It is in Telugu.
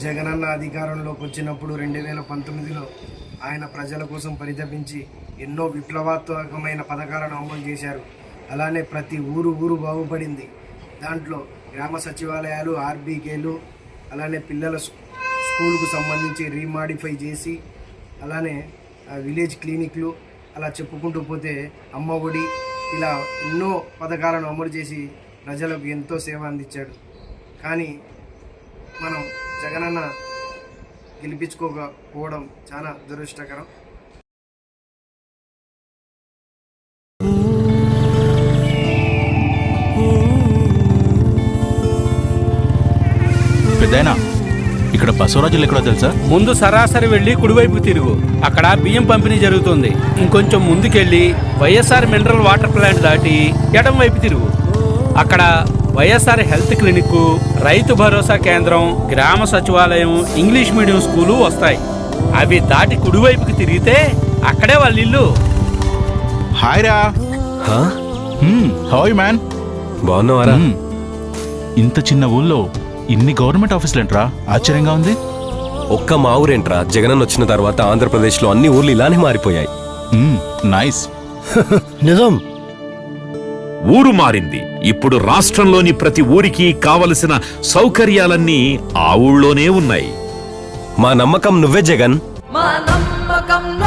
జగనన్న అధికారంలోకి వచ్చినప్పుడు రెండు వేల పంతొమ్మిదిలో ఆయన ప్రజల కోసం పరితపించి ఎన్నో విప్లవాత్మకమైన పథకాలను అమలు చేశారు. అలానే ప్రతి ఊరు ఊరు బాగుపడింది. దాంట్లో గ్రామ సచివాలయాలు ఆర్బీకేలు అలానే పిల్లల స్కూల్కు సంబంధించి రీమాడిఫై చేసి అలానే ఆ, విలేజ్ క్లినిక్లు అలా చెప్పుకుంటూ పోతే అమ్మ ఒడి ఇలా ఎన్నో పథకాలను అమలు చేసి ప్రజలకు ఎంతో సేవ అందించాడు. కానీ మనం జగనన్న గెలిపించుకోకపోవడం చాలా దురదృష్టకరం. పెద్దయినా ఇక్కడ బసవరాజులు ఎక్కడో తెలుసా? ముందు సరాసరి వెళ్ళి కుడివైపు తిరుగు. అక్కడ బియ్యం పంపిణీ జరుగుతుంది. ఇంకొంచెం ముందుకెళ్ళి వైఎస్ఆర్ మినరల్ వాటర్ ప్లాంట్ దాటి ఎడం వైపు తిరుగు. అక్కడ వైఎస్ఆర్ హెల్త్ క్లినిక్ రైతు భరోసా కేంద్రం గ్రామ సచివాలయం ఇంగ్లీష్ మీడియం స్కూలు వస్తాయి. అవి దాటి కుడివైపుకి తిరిగితే అక్కడే వాళ్ళ ఇల్లు. హాయ్ రా? హాయ్ మ్యాన్ బాగున్నావారా? ఇంత చిన్న ఊళ్ళో ఇన్ని గవర్నమెంట్ ఆఫీసులు ఏంట్రా? ఆశ్చర్యంగా ఉంది. ఒక్క మా ఊరేంట్రా? జగనన్న వచ్చిన తర్వాత ఆంధ్రప్రదేశ్లో అన్ని ఊర్లు ఇలానే మారిపోయాయి. నైస్ నిజం. ఊరు మారింది. ఇప్పుడు రాష్ట్రంలోని ప్రతి ఊరికి కావలసిన సౌకర్యాలన్నీ ఆ ఊళ్ళోనే ఉన్నాయి. మా నమ్మకం నువ్వే జగన్. మా నమ్మకం